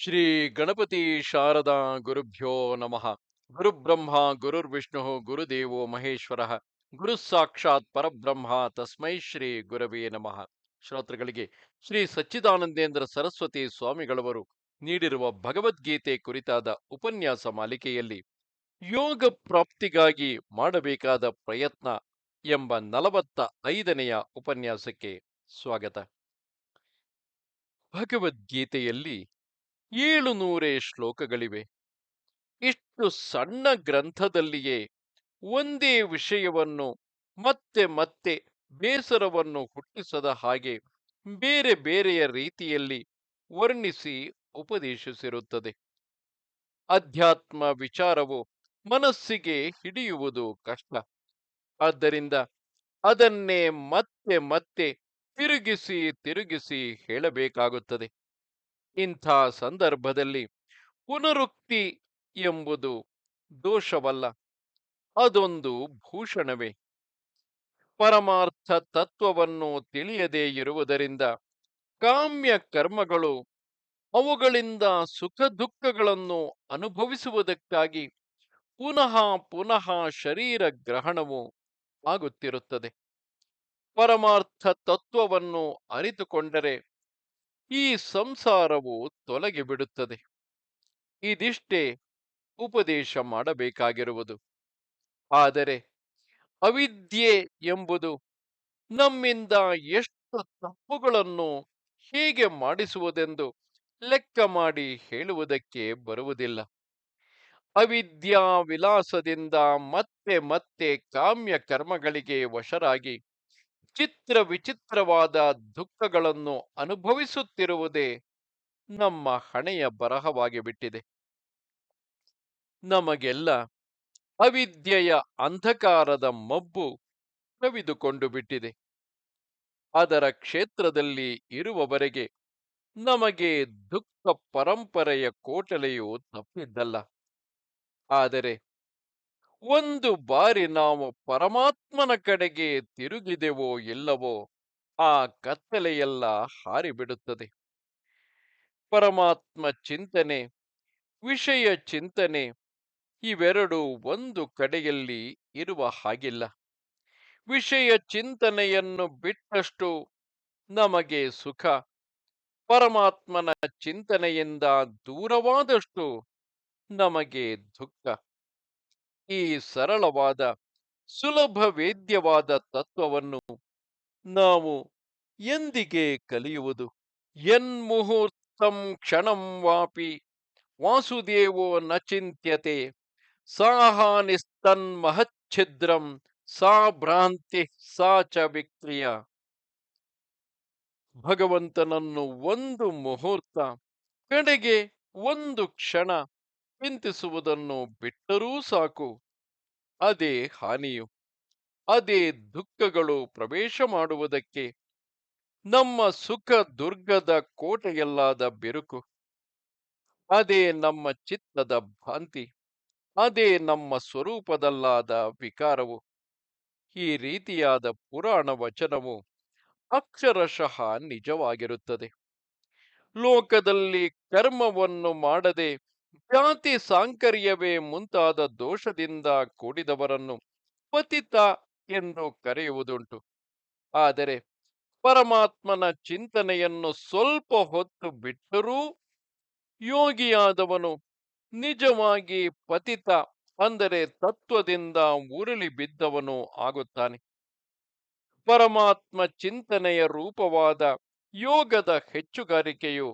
ಶ್ರೀ ಗಣಪತಿ ಶಾರದಾ ಗುರುಭ್ಯೋ ನಮಃ. ಗುರುಬ್ರಹ್ಮ, ಗುರುರ್ವಿಷ್ಣು, ಗುರುದೇವೋ ಮಹೇಶ್ವರ. ಗುರು ಸಾಕ್ಷಾತ್ ಪರಬ್ರಹ್ಮ ತಸ್ಮೈ ಶ್ರೀ ಗುರವೇ ನಮಃ. ಶ್ರೋತೃಗಳಿಗೆ, ಶ್ರೀ ಸಚ್ಚಿದಾನಂದೇಂದ್ರ ಸರಸ್ವತಿ ಸ್ವಾಮಿಗಳವರು ನೀಡಿರುವ ಭಗವದ್ಗೀತೆ ಕುರಿತಾದ ಉಪನ್ಯಾಸ ಮಾಲಿಕೆಯಲ್ಲಿ ಯೋಗ ಪ್ರಾಪ್ತಿಗಾಗಿ ಮಾಡಬೇಕಾದ ಪ್ರಯತ್ನ ಎಂಬ ನಲವತ್ತ ಐದನೆಯ ಉಪನ್ಯಾಸಕ್ಕೆ ಸ್ವಾಗತ. ಭಗವದ್ಗೀತೆಯಲ್ಲಿ ಏಳು ನೂರೇ ಶ್ಲೋಕಗಳಿವೆ. ಇಷ್ಟು ಸಣ್ಣ ಗ್ರಂಥದಲ್ಲಿಯೇ ಒಂದೇ ವಿಷಯವನ್ನು ಮತ್ತೆ ಮತ್ತೆ ಬೇಸರವನ್ನು ಹುಟ್ಟಿಸದ ಹಾಗೆ ಬೇರೆ ಬೇರೆಯ ರೀತಿಯಲ್ಲಿ ವರ್ಣಿಸಿ ಉಪದೇಶಿಸಿರುತ್ತದೆ. ಅಧ್ಯಾತ್ಮ ವಿಚಾರವು ಮನಸ್ಸಿಗೆ ಹಿಡಿಯುವುದು ಕಷ್ಟ. ಆದ್ದರಿಂದ ಅದನ್ನೇ ಮತ್ತೆ ಮತ್ತೆ ತಿರುಗಿಸಿ ತಿರುಗಿಸಿ ಹೇಳಬೇಕಾಗುತ್ತದೆ. ಇಂಥ ಸಂದರ್ಭದಲ್ಲಿ ಪುನರುಕ್ತಿ ಎಂಬುದು ದೋಷವಲ್ಲ, ಅದೊಂದು ಭೂಷಣವೇ. ಪರಮಾರ್ಥ ತತ್ವವನ್ನು ತಿಳಿಯದೇ ಇರುವುದರಿಂದ ಕಾಮ್ಯ ಕರ್ಮಗಳು ಅವುಗಳಿಂದ ಸುಖ ದುಃಖಗಳನ್ನು ಅನುಭವಿಸುವುದಕ್ಕಾಗಿ ಪುನಃ ಪುನಃ ಶರೀರ ಗ್ರಹಣವು ಆಗುತ್ತಿರುತ್ತದೆ. ಪರಮಾರ್ಥ ತತ್ವವನ್ನು ಅರಿತುಕೊಂಡರೆ ಈ ಸಂಸಾರವು ತೊಲಗಿ ಬಿಡುತ್ತದೆ. ಇದಿಷ್ಟೇ ಉಪದೇಶ ಮಾಡಬೇಕಾಗಿರುವುದು. ಆದರೆ ಅವಿದ್ಯೆ ಎಂಬುದು ನಮ್ಮಿಂದ ಎಷ್ಟು ತಪ್ಪುಗಳನ್ನು ಹೇಗೆ ಮಾಡಿಸುವುದೆಂದು ಲೆಕ್ಕ ಮಾಡಿ ಹೇಳುವುದಕ್ಕೆ ಬರುವುದಿಲ್ಲ. ಅವಿದ್ಯಾ ವಿಲಾಸದಿಂದ ಮತ್ತೆ ಮತ್ತೆ ಕಾಮ್ಯ ಕರ್ಮಗಳಿಗೆ ವಶರಾಗಿ ಚಿತ್ರ ವಿಚಿತ್ರವಾದ ದುಃಖಗಳನ್ನು ಅನುಭವಿಸುತ್ತಿರುವುದೇ ನಮ್ಮ ಹಣೆಯ ಬರಹವಾಗಿ ಬಿಟ್ಟಿದೆ. ನಮಗೆಲ್ಲ ಅವಿದ್ಯೆಯ ಅಂಧಕಾರದ ಮಬ್ಬು ಕವಿದುಕೊಂಡು ಬಿಟ್ಟಿದೆ. ಅದರ ಕ್ಷೇತ್ರದಲ್ಲಿ ಇರುವವರೆಗೆ ನಮಗೆ ದುಃಖ ಪರಂಪರೆಯ ಕೋಟಲೆಯು ತಪ್ಪಿದ್ದಲ್ಲ. ಆದರೆ ಒಂದು ಬಾರಿ ನಾವು ಪರಮಾತ್ಮನ ಕಡೆಗೆ ತಿರುಗಿದೆವೋ ಇಲ್ಲವೋ ಆ ಕತ್ತಲೆಯೆಲ್ಲ ಹಾರಿಬಿಡುತ್ತದೆ. ಪರಮಾತ್ಮ ಚಿಂತನೆ, ವಿಷಯ ಚಿಂತನೆ, ಇವೆರಡು ಒಂದು ಕಡೆಯಲ್ಲಿ ಇರುವ ಹಾಗಿಲ್ಲ. ವಿಷಯ ಚಿಂತನೆಯನ್ನು ಬಿಟ್ಟಷ್ಟು ನಮಗೆ ಸುಖ, ಪರಮಾತ್ಮನ ಚಿಂತನೆಯಿಂದ ದೂರವಾದಷ್ಟು ನಮಗೆ ದುಃಖ. ಈ ಸರಳವಾದ, ಸುಲಭ ವೇದ್ಯವಾದ ತತ್ವವನ್ನು ನಾವು ಎಂದಿಗೆ ಕಲಿಯುವುದು? ಎನ್ಮುಹೂರ್ತಂ ಕ್ಷಣಂ ವಾಪಿ, ವಾಸುದೇವೋ ನ ಚಿಂತ್ಯತೆ ಸಾಹಾನಿಸ್ತನ್ಮಹಚ್ಛಿದ್ರಂ ಸಾ ಭ್ರಾಂತಿ ಸಾ ಚ ವಿಕ್ರಿಯ. ಭಗವಂತನನ್ನು ಒಂದು ಮುಹೂರ್ತ, ಕಡೆಗೆ ಒಂದು ಕ್ಷಣ. ಚಿಂತಿಸುವುದನ್ನು ಬಿಟ್ಟರೂ ಸಾಕು. ಅದೇ ಹಾನಿಯು. ಅದೇ ದುಃಖಗಳು ಪ್ರವೇಶ ಮಾಡುವುದಕ್ಕೆ. ನಮ್ಮ ಸುಖ ದುರ್ಗದ ಕೋಟೆಯಲ್ಲಾದ ಬಿರುಕು. ಅದೇ ನಮ್ಮ ಚಿತ್ತದ ಭಾಂತಿ ಅದೇ ನಮ್ಮ ಸ್ವರೂಪದಲ್ಲಾದ ವಿಕಾರವು. ಈ ರೀತಿಯಾದ ಪುರಾಣ ವಚನವು ಅಕ್ಷರಶಃ ನಿಜವಾಗಿರುತ್ತದೆ. ಲೋಕದಲ್ಲಿ ಕರ್ಮವನ್ನು ಮಾಡದೆ ಜಾತಿ ಸಾಂಕರ್ಯವೇ ಮುಂತಾದ ದೋಷದಿಂದ ಕೂಡಿದವರನ್ನು ಪತಿತ ಎಂದು ಕರೆಯುವುದುಂಟು. ಆದರೆ ಪರಮಾತ್ಮನ ಚಿಂತನೆಯನ್ನು ಸ್ವಲ್ಪ ಹೊತ್ತು ಬಿಟ್ಟರೂ ಯೋಗಿಯಾದವನು ನಿಜವಾಗಿ ಪತಿತ ಅಂದರೆ ತತ್ವದಿಂದ ಉರುಳಿ ಬಿದ್ದವನು ಆಗುತ್ತಾನೆ. ಪರಮಾತ್ಮ ಚಿಂತನೆಯ ರೂಪವಾದ ಯೋಗದ ಹೆಚ್ಚುಗಾರಿಕೆಯು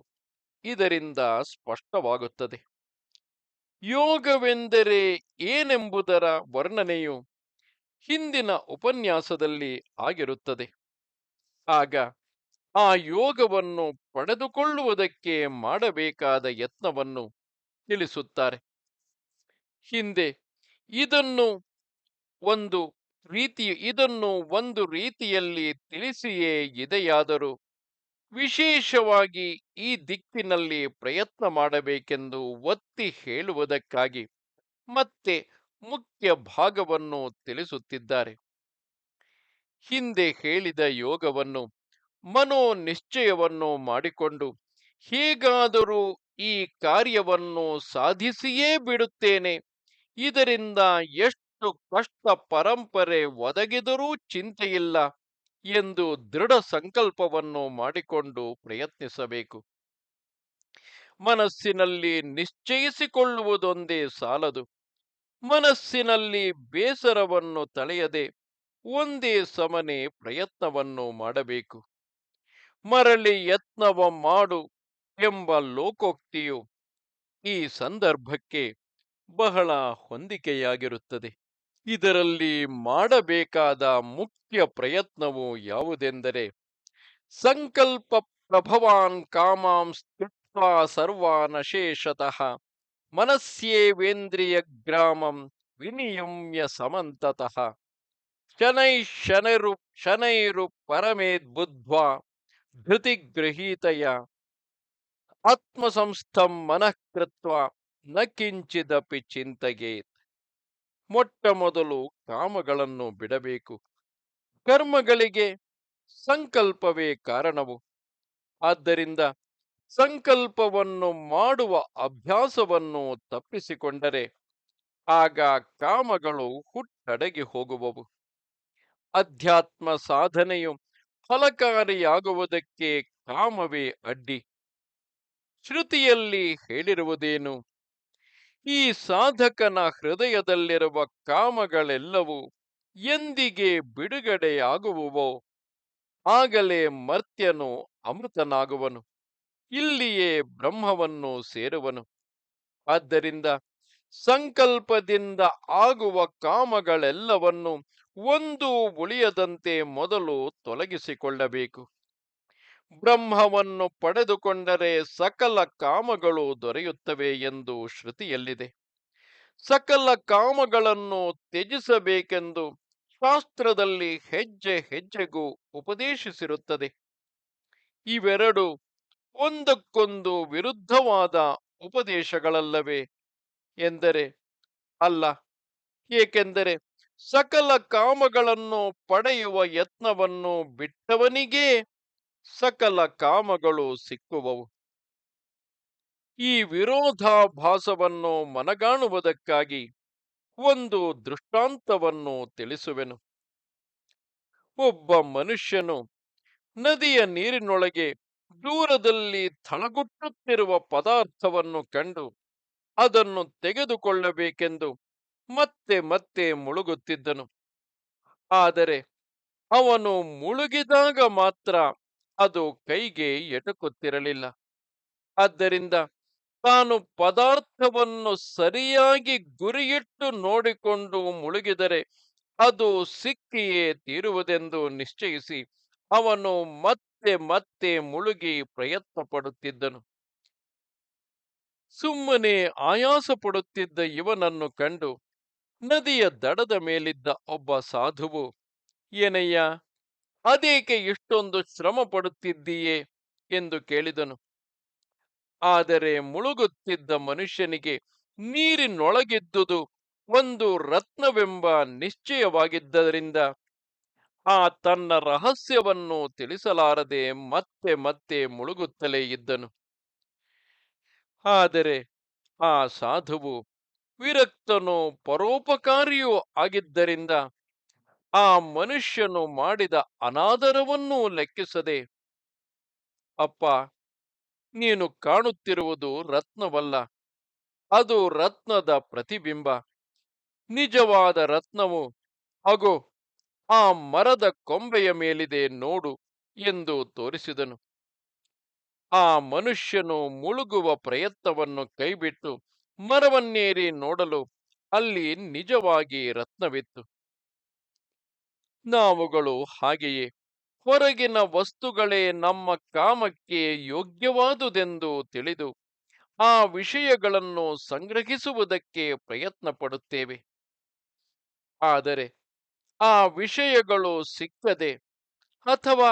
ಇದರಿಂದ ಸ್ಪಷ್ಟವಾಗುತ್ತದೆ. ಯೋಗವೆಂದರೆ ಏನೆಂಬುದರ ವರ್ಣನೆಯು ಹಿಂದಿನ ಉಪನ್ಯಾಸದಲ್ಲಿ ಆಗಿರುತ್ತದೆ. ಆಗ ಆ ಯೋಗವನ್ನು ಪಡೆದುಕೊಳ್ಳುವುದಕ್ಕೆ ಮಾಡಬೇಕಾದ ಯತ್ನವನ್ನು ತಿಳಿಸುತ್ತಾರೆ. ಹಿಂದೆ ಇದನ್ನು ಒಂದು ರೀತಿ ಇದನ್ನು ಒಂದು ರೀತಿಯಲ್ಲಿ ತಿಳಿಸಿಯೇ ಇದೆಯಾದರೂ ವಿಶೇಷವಾಗಿ ಈ ದಿಕ್ಕಿನಲ್ಲಿ ಪ್ರಯತ್ನ ಮಾಡಬೇಕೆಂದು ಒತ್ತಿ ಹೇಳುವುದಕ್ಕಾಗಿ ಮತ್ತೆ ಮುಖ್ಯ ಭಾಗವನ್ನು ತಿಳಿಸುತ್ತಿದ್ದಾರೆ. ಹಿಂದೆ ಹೇಳಿದ ಯೋಗವನ್ನು ಮನೋ ನಿಶ್ಚಯವನ್ನು ಮಾಡಿಕೊಂಡು ಹೇಗಾದರೂ ಈ ಕಾರ್ಯವನ್ನು ಸಾಧಿಸಿಯೇ ಬಿಡುತ್ತೇನೆ. ಇದರಿಂದ ಎಷ್ಟು ಕಷ್ಟ ಪರಂಪರೆ ಒದಗಿದರೂ ಚಿಂತೆಯಿಲ್ಲ. ಎಂದು ದೃಢ ಸಂಕಲ್ಪವನ್ನು ಮಾಡಿಕೊಂಡು ಪ್ರಯತ್ನಿಸಬೇಕು. ಮನಸ್ಸಿನಲ್ಲಿ ನಿಶ್ಚಯಿಸಿಕೊಳ್ಳುವುದೊಂದೇ ಸಾಲದು. ಮನಸ್ಸಿನಲ್ಲಿ ಬೇಸರವನ್ನು ತಳೆಯದೆ ಒಂದೇ ಸಮನೆ ಪ್ರಯತ್ನವನ್ನು ಮಾಡಬೇಕು. ಮರಳಿ ಯತ್ನವ ಮಾಡು ಎಂಬ ಲೋಕೋಕ್ತಿಯು ಈ ಸಂದರ್ಭಕ್ಕೆ ಬಹಳ ಹೊಂದಿಕೆಯಾಗಿರುತ್ತದೆ. ಇದರಲ್ಲಿ ಮಾಡಬೇಕಾದ ಮುಖ್ಯ ಪ್ರಯತ್ನವು ಯಾವುದೆಂದರೆ, ಸಂಕಲ್ಪ ಪ್ರಭವಾನ್ ಕಾಮಾಂ ಸ್ಥಿತ್ವಾ ಸರ್ವಾನಶೇಷತಃ ಮನಸ್ಸೇವೇಂದ್ರಿಯ ಗ್ರಾಮಂ ವಿನಿಯಮ್ಯ ಸಮಂತತಃ. ಶನೈ ಶನೈರು ಶನೈರು ಪರಮೇದ್ ಬುದ್ಧ್ವಾ ಧೃತಿಗೃಹೀತಯ ಆತ್ಮಸಂಸ್ಥಂ ಮನಃಕೃತ್ವ, ನ ಕಿಂಚಿದಪಿ ಚಿಂತಗೇತ್. ಮೊಟ್ಟ ಮೊದಲು ಕಾಮಗಳನ್ನು ಬಿಡಬೇಕು. ಕರ್ಮಗಳಿಗೆ ಸಂಕಲ್ಪವೇ ಕಾರಣವು. ಆದ್ದರಿಂದ ಸಂಕಲ್ಪವನ್ನು ಮಾಡುವ ಅಭ್ಯಾಸವನ್ನು ತಪ್ಪಿಸಿಕೊಂಡರೆ ಆಗ ಕಾಮಗಳು ಹುಟ್ಟಡಗಿ ಹೋಗುವವು. ಅಧ್ಯಾತ್ಮ ಸಾಧನೆಯು ಫಲಕಾರಿಯಾಗುವುದಕ್ಕೆ ಕಾಮವೇ ಅಡ್ಡಿ. ಶ್ರುತಿಯಲ್ಲಿ ಹೇಳಿರುವುದೇನು? ಈ ಸಾಧಕನ ಹೃದಯದಲ್ಲಿರುವ ಕಾಮಗಳೆಲ್ಲವೂ ಎಂದಿಗೆ ಬಿಡುಗಡೆಯಾಗುವುವೋ, ಆಗಲೇ ಮರ್ತ್ಯನು ಅಮೃತನಾಗುವನು, ಇಲ್ಲಿಯೇ ಬ್ರಹ್ಮವನ್ನು ಸೇರುವನು. ಆದ್ದರಿಂದ ಸಂಕಲ್ಪದಿಂದ ಆಗುವ ಕಾಮಗಳೆಲ್ಲವನ್ನು ಒಂದು ಉಳಿಯದಂತೆ ಮೊದಲು ತೊಲಗಿಸಿಕೊಳ್ಳಬೇಕು. ಬ್ರಹ್ಮವನ್ನು ಪಡೆದುಕೊಂಡರೆ ಸಕಲ ಕಾಮಗಳು ದೊರೆಯುತ್ತವೆ ಎಂದು ಶ್ರುತಿಯಲ್ಲಿದೆ. ಸಕಲ ಕಾಮಗಳನ್ನು ತ್ಯಜಿಸಬೇಕೆಂದು ಶಾಸ್ತ್ರದಲ್ಲಿ ಹೆಜ್ಜೆ ಹೆಜ್ಜೆಗೂ ಉಪದೇಶಿಸಿರುತ್ತದೆ. ಇವೆರಡು ಒಂದಕ್ಕೊಂದು ವಿರುದ್ಧವಾದ ಉಪದೇಶಗಳಲ್ಲವೇ ಎಂದರೆ, ಅಲ್ಲ, ಏಕೆಂದರೆ ಸಕಲ ಕಾಮಗಳನ್ನು ಪಡೆಯುವ ಯತ್ನವನ್ನು ಬಿಟ್ಟವನಿಗೇ ಸಕಲ ಕಾಮಗಳು ಸಿಕ್ಕುವವು. ಈ ವಿರೋಧಾಭಾಸವನ್ನು ಮನಗಾಣುವುದಕ್ಕಾಗಿ ಒಂದು ದೃಷ್ಟಾಂತವನ್ನು ತಿಳಿಸುವೆನು. ಒಬ್ಬ ಮನುಷ್ಯನು ನದಿಯ ನೀರಿನೊಳಗೆ ದೂರದಲ್ಲಿ ತಣಗುಟ್ಟುತ್ತಿರುವ ಪದಾರ್ಥವನ್ನು ಕಂಡು ಅದನ್ನು ತೆಗೆದುಕೊಳ್ಳಬೇಕೆಂದು ಮತ್ತೆ ಮತ್ತೆ ಮುಳುಗುತ್ತಿದ್ದನು. ಆದರೆ ಅವನು ಮುಳುಗಿದಾಗ ಮಾತ್ರ ಅದು ಕೈಗೆ ಎಟುಕುತ್ತಿರಲಿಲ್ಲ. ಆದ್ದರಿಂದ ತಾನು ಪದಾರ್ಥವನ್ನು ಸರಿಯಾಗಿ ಗುರಿಯಿಟ್ಟು ನೋಡಿಕೊಂಡು ಮುಳುಗಿದರೆ ಅದು ಸಿಕ್ಕಿಯೇ ತೀರುವುದೆಂದು ನಿಶ್ಚಯಿಸಿ ಅವನು ಮತ್ತೆ ಮತ್ತೆ ಮುಳುಗಿ ಪ್ರಯತ್ನ ಪಡುತ್ತಿದ್ದನು ಸುಮ್ಮನೆ ಆಯಾಸ ಪಡುತ್ತಿದ್ದ ಇವನನ್ನು ಕಂಡು ನದಿಯ ದಡದ ಮೇಲಿದ್ದ ಒಬ್ಬ ಸಾಧುವು, ಏನಯ್ಯ? ಅದೇಕೆ ಇಷ್ಟೊಂದು ಶ್ರಮ ಪಡುತ್ತಿದ್ದೀಯೇ? ಎಂದು ಕೇಳಿದನು. ಆದರೆ ಮುಳುಗುತ್ತಿದ್ದ ಮನುಷ್ಯನಿಗೆ ನೀರಿನೊಳಗಿದ್ದುದು ಒಂದು ರತ್ನವೆಂಬ ನಿಶ್ಚಯವಾಗಿದ್ದರಿಂದ ಆ ತನ್ನ ರಹಸ್ಯವನ್ನು ತಿಳಿಸಲಾರದೆ ಮತ್ತೆ ಮತ್ತೆ ಮುಳುಗುತ್ತಲೇ ಇದ್ದನು. ಆದರೆ ಆ ಸಾಧುವು ವಿರಕ್ತನೋ ಪರೋಪಕಾರಿಯೂ ಆಗಿದ್ದರಿಂದ ಆ ಮನುಷ್ಯನು ಮಾಡಿದ ಅನಾದರವನ್ನೂ ಲೆಕ್ಕಿಸದೆ, ಅಪ್ಪ, ನೀನು ಕಾಣುತ್ತಿರುವುದು ರತ್ನವಲ್ಲ, ಅದು ರತ್ನದ ಪ್ರತಿಬಿಂಬ, ನಿಜವಾದ ರತ್ನವು, ಅಗೋ, ಆ ಮರದ ಕೊಂಬೆಯ ಮೇಲಿದೆ ನೋಡು ಎಂದು ತೋರಿಸಿದನು. ಆ ಮನುಷ್ಯನು ಮುಳುಗುವ ಪ್ರಯತ್ನವನ್ನು ಕೈಬಿಟ್ಟು ಮರವನ್ನೇರಿ ನೋಡಲು ಅಲ್ಲಿ ನಿಜವಾಗಿ ರತ್ನವಿತ್ತು. ನಾವುಗಳು ಹಾಗೆಯೇ. ಹೊರಗಿನ ವಸ್ತುಗಳೇ ನಮ್ಮ ಕಾಮಕ್ಕೆ ಯೋಗ್ಯವಾದುದೆಂದು ತಿಳಿದು, ಆ ವಿಷಯಗಳನ್ನು ಸಂಗ್ರಹಿಸುವುದಕ್ಕೆ ಪ್ರಯತ್ನ ಪಡುತ್ತೇವೆ ಆದರೆ, ಆ ವಿಷಯಗಳು ಸಿಕ್ಕದೆ ಅಥವಾ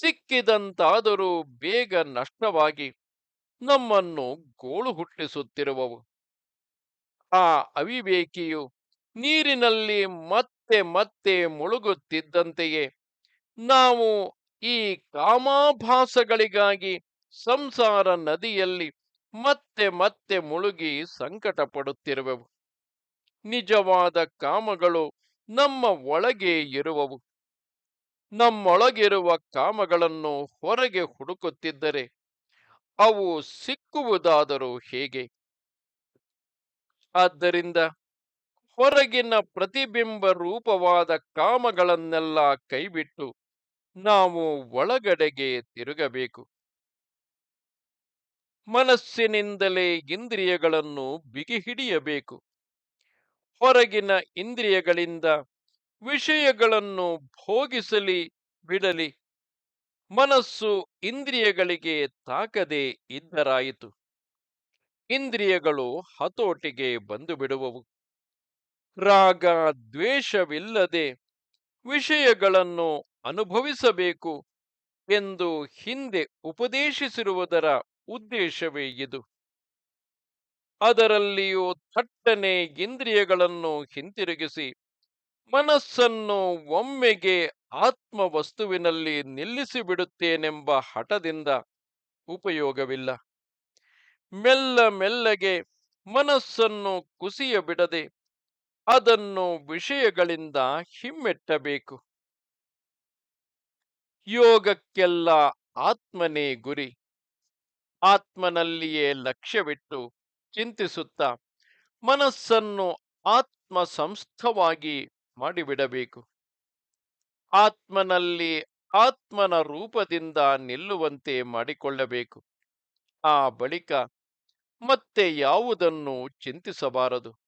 ಸಿಕ್ಕಿದಂತಾದರೂ ಬೇಗ ನಷ್ಟವಾಗಿ ನಮ್ಮನ್ನು ಗೋಳು ಹುಟ್ಟಿಸುತ್ತಿರುವವು. ಆ ಅವಿವೇಕಿಯು ನೀರಿನಲ್ಲಿ ಮತ್ತೆ ಮತ್ತೆ ಮತ್ತೆ ಮುಳುಗುತ್ತಿದ್ದಂತೆಯೇ ನಾವು ಈ ಕಾಮಾಭಾಸಗಳಿಗಾಗಿ ಸಂಸಾರ ನದಿಯಲ್ಲಿ ಮತ್ತೆ ಮತ್ತೆ ಮುಳುಗಿ ಸಂಕಟ ಪಡುತ್ತಿರುವೆವು ನಿಜವಾದ ಕಾಮಗಳು ನಮ್ಮ ಒಳಗೆ ಇರುವವು. ನಮ್ಮೊಳಗಿರುವ ಕಾಮಗಳನ್ನು ಹೊರಗೆ ಹುಡುಕುತ್ತಿದ್ದರೆ ಅವು ಸಿಕ್ಕುವುದಾದರೂ ಹೇಗೆ? ಆದ್ದರಿಂದ ಹೊರಗಿನ ಪ್ರತಿಬಿಂಬ ರೂಪವಾದ ಕಾಮಗಳನ್ನೆಲ್ಲ ಕೈಬಿಟ್ಟು ನಾವು ಒಳಗಡೆಗೆ ತಿರುಗಬೇಕು. ಮನಸ್ಸಿನಿಂದಲೇ ಇಂದ್ರಿಯಗಳನ್ನು ಬಿಗಿ ಹಿಡಿಯಬೇಕು ಹೊರಗಿನ ಇಂದ್ರಿಯಗಳಿಂದ ವಿಷಯಗಳನ್ನು ಭೋಗಿಸಲಿ, ಬಿಡಲಿ. ಮನಸ್ಸು ಇಂದ್ರಿಯಗಳಿಗೆ ತಾಕದೆ ಇದ್ದರಾಯಿತು. ಇಂದ್ರಿಯಗಳು ಹತೋಟಿಗೆ ಬಂದು ಬಿಡುವವು ರಾಗ ದ್ವೇಷವಿಲ್ಲದೆ ವಿಷಯಗಳನ್ನು ಅನುಭವಿಸಬೇಕು ಎಂದು ಹಿಂದೆ ಉಪದೇಶಿಸಿರುವುದರ ಉದ್ದೇಶವೇ ಇದು. ಅದರಲ್ಲಿಯೂ ಥಟ್ಟನೆ ಇಂದ್ರಿಯಗಳನ್ನು ಹಿಂತಿರುಗಿಸಿ ಮನಸ್ಸನ್ನು ಒಮ್ಮೆಗೆ ಆತ್ಮವಸ್ತುವಿನಲ್ಲಿ ನಿಲ್ಲಿಸಿಬಿಡುತ್ತೇನೆಂಬ ನಿಲ್ಲಿಸಿ ಬಿಡುತ್ತೇನೆಂಬ ಹಠದಿಂದ ಉಪಯೋಗವಿಲ್ಲ. ಮೆಲ್ಲ ಮೆಲ್ಲಗೆ ಮನಸ್ಸನ್ನು ಕುಸಿಯ ಬಿಡದೆ ಅದನ್ನು ವಿಷಯಗಳಿಂದ ಹಿಮ್ಮೆಟ್ಟಬೇಕು. ಯೋಗಕ್ಕೆಲ್ಲ ಆತ್ಮನೇ ಗುರಿ. ಆತ್ಮನಲ್ಲಿಯೇ ಲಕ್ಷ್ಯವಿಟ್ಟು ಚಿಂತಿಸುತ್ತಾ ಮನಸ್ಸನ್ನು ಆತ್ಮ ಸಂಸ್ಥವಾಗಿ ಮಾಡಿಬಿಡಬೇಕು. ಆತ್ಮನಲ್ಲಿ ಆತ್ಮನ ರೂಪದಿಂದ ನಿಲ್ಲುವಂತೆ ಮಾಡಿಕೊಳ್ಳಬೇಕು. ಆ ಬಳಿಕ ಮತ್ತೆ ಯಾವುದನ್ನು ಚಿಂತಿಸಬಾರದು.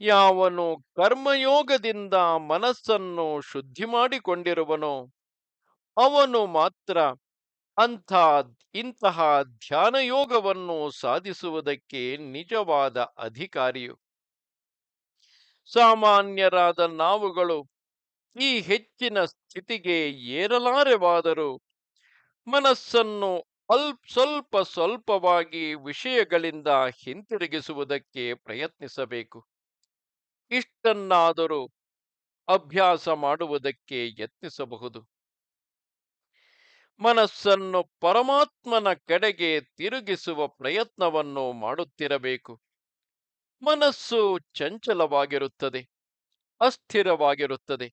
ಯಾವನು ಕರ್ಮಯೋಗದಿಂದ ಮನಸ್ಸನ್ನು ಶುದ್ಧಿ ಮಾಡಿಕೊಂಡಿರುವನೋ, ಅವನು ಮಾತ್ರ ಅಂಥ ಇಂತಹ ಧ್ಯಾನಯೋಗವನ್ನು ಸಾಧಿಸುವುದಕ್ಕೆ ನಿಜವಾದ ಅಧಿಕಾರಿಯು. ಸಾಮಾನ್ಯರಾದ ನಾವುಗಳು ಈ ಹೆಚ್ಚಿನ ಸ್ಥಿತಿಗೆ ಏರಲಾರೆವಾದರೂ ಮನಸ್ಸನ್ನು ಅಲ್ಪ ಸ್ವಲ್ಪ ಸ್ವಲ್ಪವಾಗಿ ವಿಷಯಗಳಿಂದ ಹಿಂತಿರುಗಿಸುವುದಕ್ಕೆ ಪ್ರಯತ್ನಿಸಬೇಕು. ಇಷ್ಟನ್ನಾದರೂ ಅಭ್ಯಾಸ ಮಾಡುವುದಕ್ಕೆ ಯತ್ನಿಸಬಹುದು. ಮನಸ್ಸನ್ನು ಪರಮಾತ್ಮನ ಕಡೆಗೆ ತಿರುಗಿಸುವ ಪ್ರಯತ್ನವನ್ನು ಮಾಡುತ್ತಿರಬೇಕು. ಮನಸ್ಸು ಚಂಚಲವಾಗಿರುತ್ತದೆ, ಅಸ್ಥಿರವಾಗಿರುತ್ತದೆ.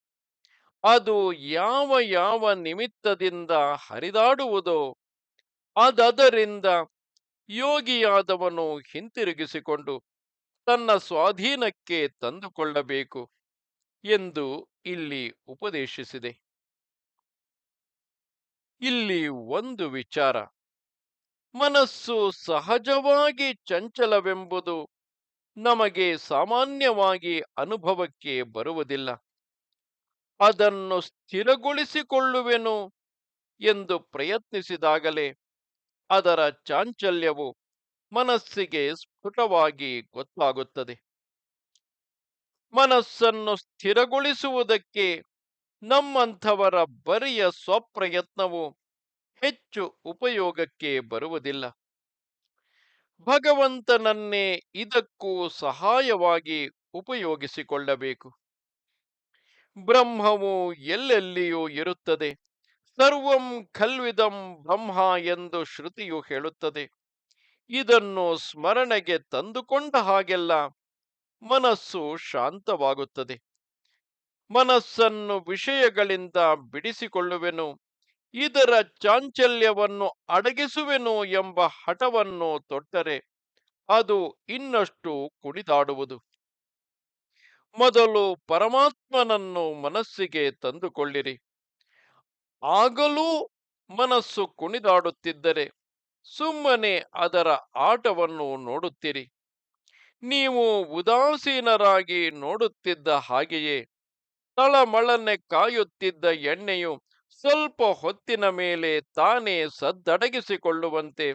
ಅದು ಯಾವ ಯಾವ ನಿಮಿತ್ತದಿಂದ ಹರಿದಾಡುವುದೋ ಅದದರಿಂದ ಯೋಗಿಯಾದವನು ಹಿಂತಿರುಗಿಸಿಕೊಂಡು ತನ್ನ ಸ್ವಾಧೀನಕ್ಕೆ ತಂದುಕೊಳ್ಳಬೇಕು ಎಂದು ಇಲ್ಲಿ ಉಪದೇಶಿಸಿದೆ. ಇಲ್ಲಿ ಒಂದು ವಿಚಾರ. ಮನಸ್ಸು ಸಹಜವಾಗಿ ಚಂಚಲವೆಂಬುದು ನಮಗೆ ಸಾಮಾನ್ಯವಾಗಿ ಅನುಭವಕ್ಕೆ ಬರುವುದಿಲ್ಲ. ಅದನ್ನು ಸ್ಥಿರಗೊಳಿಸಿಕೊಳ್ಳುವೆನು ಎಂದು ಪ್ರಯತ್ನಿಸಿದಾಗಲೇ ಅದರ ಚಾಂಚಲ್ಯವು ಮನಸ್ಸಿಗೆ ಸ್ಫುಟವಾಗಿ ಗೊತ್ತಾಗುತ್ತದೆ. ಮನಸ್ಸನ್ನು ಸ್ಥಿರಗೊಳಿಸುವುದಕ್ಕೆ ನಮ್ಮಂಥವರ ಬರಿಯ ಸ್ವಪ್ರಯತ್ನವು ಹೆಚ್ಚು ಉಪಯೋಗಕ್ಕೆ ಬರುವುದಿಲ್ಲ. ಭಗವಂತನನ್ನೇ ಇದಕ್ಕೂ ಸಹಾಯವಾಗಿ ಉಪಯೋಗಿಸಿಕೊಳ್ಳಬೇಕು. ಬ್ರಹ್ಮವು ಎಲ್ಲೆಲ್ಲಿಯೂ ಇರುತ್ತದೆ. ಸರ್ವಂ ಖಲ್ವಿದಂ ಬ್ರಹ್ಮ ಎಂದು ಶ್ರುತಿಯು ಹೇಳುತ್ತದೆ. ಇದನ್ನು ಸ್ಮರಣೆಗೆ ತಂದುಕೊಂಡ ಹಾಗೆಲ್ಲ ಮನಸ್ಸು ಶಾಂತವಾಗುತ್ತದೆ. ಮನಸ್ಸನ್ನು ವಿಷಯಗಳಿಂದ ಬಿಡಿಸಿಕೊಳ್ಳುವೆನು. ಇದರ ಚಾಂಚಲ್ಯವನ್ನು ಅಡಗಿಸುವೆನು ಎಂಬ ಹಠವನ್ನು ತೊಟ್ಟರೆ ಅದು ಇನ್ನಷ್ಟು ಕುಣಿದಾಡುವುದು. ಮೊದಲು ಪರಮಾತ್ಮನನ್ನು ಮನಸ್ಸಿಗೆ ತಂದುಕೊಳ್ಳಿರಿ. ಆಗಲೂ ಮನಸ್ಸು ಕುಣಿದಾಡುತ್ತಿದ್ದರೆ ಸುಮ್ಮನೆ ಅದರ ಆಟವನ್ನು ನೋಡುತ್ತೀರಿ. ನೀವು ಉದಾಸೀನರಾಗಿ ನೋಡುತ್ತಿದ್ದ ಹಾಗೆಯೇ ತಳಮಳನೆ ಕಾಯುತ್ತಿದ್ದ ಎಣ್ಣೆಯು ಸ್ವಲ್ಪ ಹೊತ್ತಿನ ಮೇಲೆ ತಾನೇ ಸದ್ದಡಗಿಸಿಕೊಳ್ಳುವಂತೆ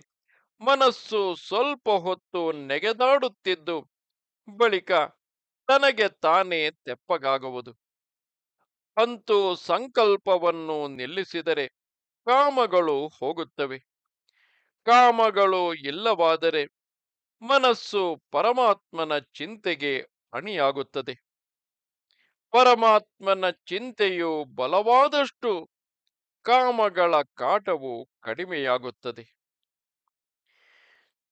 ಮನಸ್ಸು ಸ್ವಲ್ಪ ಹೊತ್ತು ನೆಗೆದಾಡುತ್ತಿದ್ದು ಬಳಿಕ ತನಗೆ ತಾನೇ ತೆಪ್ಪಗಾಗುವುದು. ಅಂತೂ ಸಂಕಲ್ಪವನ್ನು ನಿಲ್ಲಿಸಿದರೆ ಕಾಮಗಳು ಹೋಗುತ್ತವೆ. ಕಾಮಗಳು ಇಲ್ಲವಾದರೆ ಮನಸ್ಸು ಪರಮಾತ್ಮನ ಚಿಂತೆಗೆ ಅಣಿಯಾಗುತ್ತದೆ ಪರಮಾತ್ಮನ ಚಿಂತೆಯು ಬಲವಾದಷ್ಟು ಕಾಮಗಳ ಕಾಟವು ಕಡಿಮೆಯಾಗುತ್ತದೆ.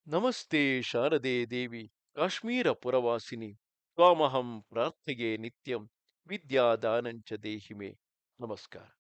ನಮಸ್ತೆ ಶಾರದೆ ದೇವಿ, ಕಾಶ್ಮೀರ ಪುರವಾಸಿನಿ ತ್ವಾಮಹಂ ಪ್ರಾರ್ಥೆಗೆ ನಿತ್ಯಂ, ವಿದ್ಯಾದಾನಂಚ ದೇಹಿಮೆ. ನಮಸ್ಕಾರ.